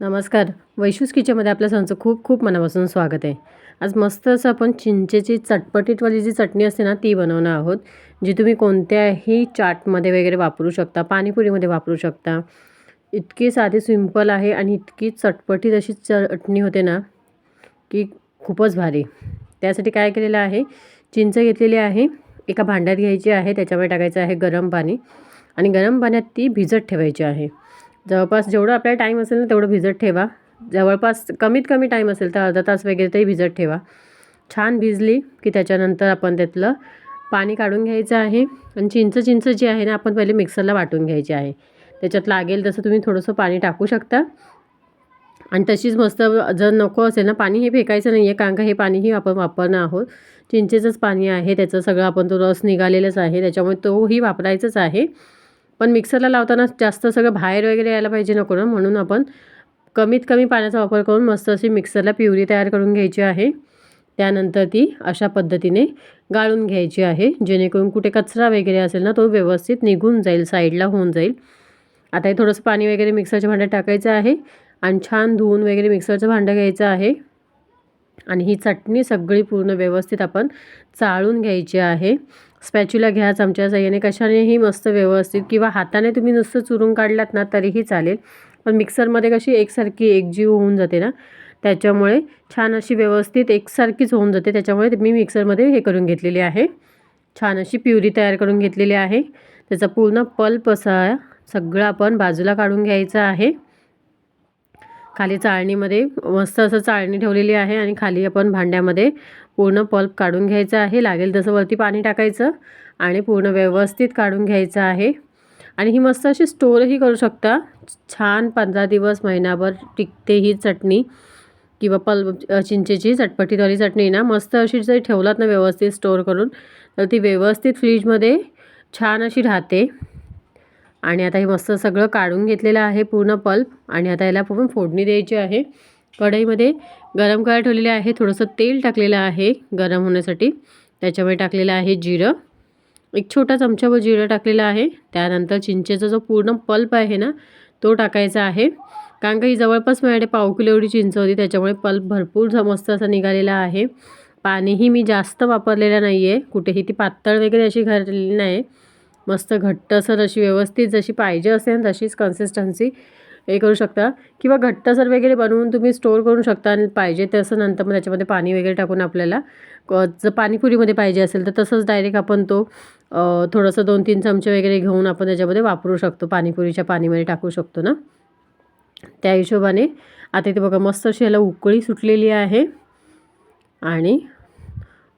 नमस्कार. वैशूस किचनमध्ये आपल्या सणचं खूप खूप मनापासून स्वागत आहे. आज मस्त असं आपण चिंचेची चटपटीतवाली जी चटणी असते ना ती बनवणार आहोत जी तुम्ही कोणत्याही चाटमध्ये वगैरे वापरू शकता पाणीपुरीमध्ये वापरू शकता. इतकी साधी सिंपल आहे आणि इतकी चटपटीत अशी चटणी होते ना की खूपच भारी. त्यासाठी काय केलेलं आहे चिंच घेतलेली आहे एका भांड्यात घ्यायची आहे त्याच्यामध्ये टाकायचं आहे गरम पाणी आणि गरम पाण्यात ती भिजत ठेवायची आहे. जवळपास जेवढं आपल्याला टाईम असेल ना तेवढं भिजत ठेवा. जवळपास कमीत कमी टाईम असेल तर अर्धा तास वगैरे तरी भिजत ठेवा. छान भिजली की त्याच्यानंतर आपण त्यातलं पाणी काढून घ्यायचं आहे. आणि चिंच चिंच जी आहे ना आपण पहिले मिक्सरला वाटून घ्यायची आहे. त्याच्यात लागेल तसं तुम्ही थोडंसं पाणी टाकू शकता. आणि तशीच मस्त जर नको असेल ना पाणी हे फेकायचं नाही आहे कारण का हे पाणीही आपण वापरणार आहोत. चिंचेचंच पाणी आहे त्याचं सगळं आपण तो रस निघालेलंच आहे त्याच्यामुळे तोही वापरायचंच आहे. पण मिक्सरला लावताना जास्त सगळं बाहेर वगैरे यायला पाहिजे नको ना म्हणून आपण कमीत कमी पाण्याचा वापर करून मस्त अशी मिक्सरला प्युरी तयार करून घ्यायची आहे. त्यानंतर ती अशा पद्धतीने गाळून घ्यायची आहे जेणेकरून कुठे कचरा वगैरे असेल ना तो व्यवस्थित निघून जाईल साईडला होऊन जाईल. आता हे थोडंसं पाणी वगैरे मिक्सरच्या भांड्यात टाकायचं आहे आणि छान धुवून वगैरे मिक्सरचं भांडं घ्यायचं आहे. आणि ही चटणी सगळी पूर्ण व्यवस्थित आपण चाळून घ्यायची आहे. स्पॅच्युला घ्या चमच्या साह्याने कशानेही मस्त व्यवस्थित किंवा हाताने तुम्ही नुसतं चुरून काढलात ना तरीही चालेल. पण मिक्सरमध्ये कशी एकसारखी एकजीव होऊन जाते ना त्याच्यामुळे छान अशी व्यवस्थित एकसारखीच होऊन जाते. त्याच्यामुळे मी मिक्सरमध्ये हे करून घेतलेली आहे. छान अशी प्युरी तयार करून घेतलेली आहे. त्याचा पूर्ण पल्प असा सगळा आपण बाजूला काढून घ्यायचा आहे. खाली चाळणीमध्ये मस्त असं चाळणी ठेवलेली आहे आणि खाली आपण भांड्यामध्ये पूर्ण पल्प काढून घ्यायचा आहे. लागेल तसं वरती पाणी टाकायचं आणि पूर्ण व्यवस्थित काढून घ्यायचं आहे. आणि ही मस्त अशी स्टोरही करू शकता. छान पंधरा दिवस महिनाभर टिकते ही चटणी किंवा पल चिंचेची चटपटीवाली चटणी ना मस्त अशी जर ठेवलात ना व्यवस्थित स्टोअर करून तर ती व्यवस्थित फ्रीजमध्ये छान अशी राहते. आणि आता हे मस्त सगळं काढून घेतलेलं आहे पूर्ण पल्प आणि आता याला पूर्ण फोडणी द्यायची आहे. कढईमध्ये गरम करायला ठेवलेले आहे. थोडंसं तेल टाकलेलं आहे गरम होण्यासाठी. त्याच्यामध्ये टाकलेलं आहे जिरं. एक छोटा चमचाभर जिरं टाकलेलं आहे. त्यानंतर चिंचेचा जो पूर्ण पल्प आहे ना तो टाकायचा आहे. कारण का ही जवळपास माझ्याकडे पाव किलो एवढी चिंच होती त्याच्यामुळे पल्प भरपूर मस्त असा निघालेला आहे. पाणीही मी जास्त वापरलेलं नाही आहे कुठेही ती पातळ वगैरे अशी घातलेली नाही. मस्त घट्टसर अशी व्यवस्थित जशी पाहिजे असेल तशीच कन्सिस्टन्सी हे करू शकता. किंवा घट्टसर वगैरे बनवून तुम्ही स्टोअर करू शकता आणि पाहिजे तसं नंतर मग त्याच्यामध्ये पाणी वगैरे टाकून आपल्याला जर पाणीपुरीमध्ये पाहिजे असेल तर तसंच डायरेक्ट आपण तो थोडंसं दोन तीन चमचे वगैरे घेऊन आपण त्याच्यामध्ये वापरू शकतो. पाणीपुरीच्या पाणीमध्ये टाकू शकतो ना. त्या हिशोबाने आता इथे बघा मस्त अशी याला उकळी सुटलेली आहे. आणि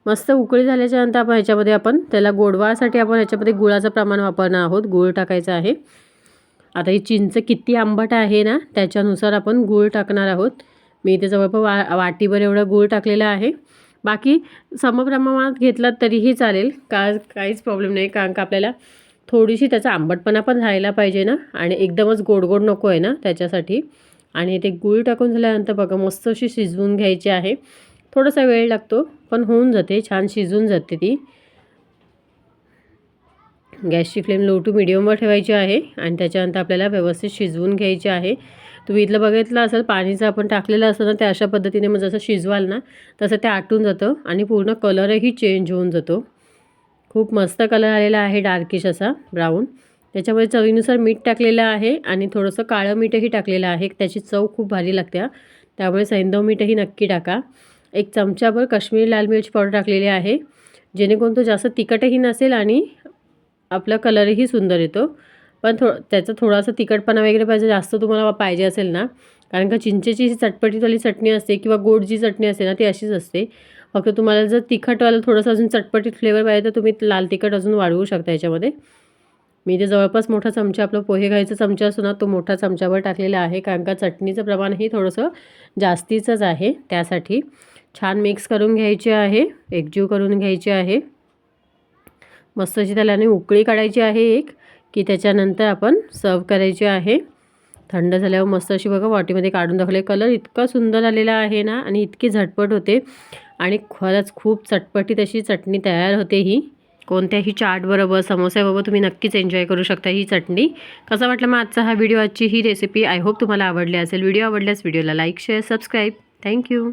मस्त उकळी झाल्याच्यानंतर आपण ह्याच्यामध्ये आपण त्याला गोडवासाठी आपण ह्याच्यामध्ये गुळाचं प्रमाण वापरणार आहोत. गूळ टाकायचं आहे. आता ही चिंच किती आंबट आहे ना त्याच्यानुसार आपण गूळ टाकणार आहोत. मी इथे जवळपास वा वाटीभर एवढं गूळ टाकलेलं आहे. बाकी समप्रमाणात घेतलात तरीही चालेल. का काहीच प्रॉब्लेम नाही. कारण का आपल्याला थोडीशी त्याचा आंबटपणा पण राहायला पाहिजे ना. आणि एकदमच गोड गोड नको आहे ना त्याच्यासाठी. आणि ते गूळ टाकून झाल्यानंतर बघा मस्त अशी शिजवून घ्यायची आहे. थोडासा वेळ लागतो पण होऊन जाते छान शिजून जाते ती. गॅसची फ्लेम लो टू मिडियमवर ठेवायची आहे आणि त्याच्यानंतर आपल्याला व्यवस्थित शिजवून घ्यायची आहे. तुम्ही इथलं बघितलं असेल पाणीचं आपण टाकलेलं असतं ना ते अशा पद्धतीने मग जसं शिजवाल ना तसं ते आटून जातं आणि पूर्ण कलरही चेंज होऊन जातो. खूप मस्त कलर आलेला आहे डार्किश असा ब्राऊन. त्याच्यामुळे चवीनुसार मीठ टाकलेलं आहे आणि थोडंसं काळं मीठही टाकलेलं आहे. त्याची चव खूप भारी लागते त्यामुळे सैंदव मीठही नक्की टाका. एक चमचाभर काश्मीरी लाल मिरची पावडर टाकलेली आहे. जेणेकरून तो जास्त तिखटही नसेल आणि आपला कलरही सुंदर येतो. पण थो त्याचा थोडासा तिखटपणा वगैरे पाहिजे जास्त तुम्हाला पाहिजे असेल ना. कारण का चिंचेची जी चटपटीवाली चटणी असते किंवा गोड जी चटणी असते ना ती अशीच असते. फक्त तुम्हाला जर तिखटवालं थोडंसं अजून चटपटीत फ्लेवर पाहिजे तर तुम्ही लाल तिखट अजून वाढवू शकता याच्यामध्ये. मी ते जवळपास मोठा चमचा आपलं पोहे घ्यायचा चमचा असतो ना तो मोठा चमचावर टाकलेला आहे. कारण का चटणीचं प्रमाणही थोडंसं जास्तीचंच आहे त्यासाठी. छान मिक्स करून घ्यायची आहे एकजीव करून घ्यायची आहे. मस्त अशी त्याला उकळी काढायची आहे एक की त्याच्यानंतर आपण सर्व करायची आहे. थंड झाल्यावर मस्त अशी बघा वाटीमध्ये काढून दाखवले कलर इतका सुंदर आलेला आहे ना आणि इतकी झटपट होते. आणि खरंच खूप चटपटीत अशी चटणी तयार होते ही. कोणत्याही चाटबरोबर समोस्याबरोबर तुम्ही नक्कीच एन्जॉय करू शकता ही चटणी. कसा वाटलं मग आजचा हा व्हिडिओ आजची ही रेसिपी आय होप तुम्हाला आवडली असेल. व्हिडिओ आवडल्यास व्हिडिओला लाईक शेअर सबस्क्राईब थँक्यू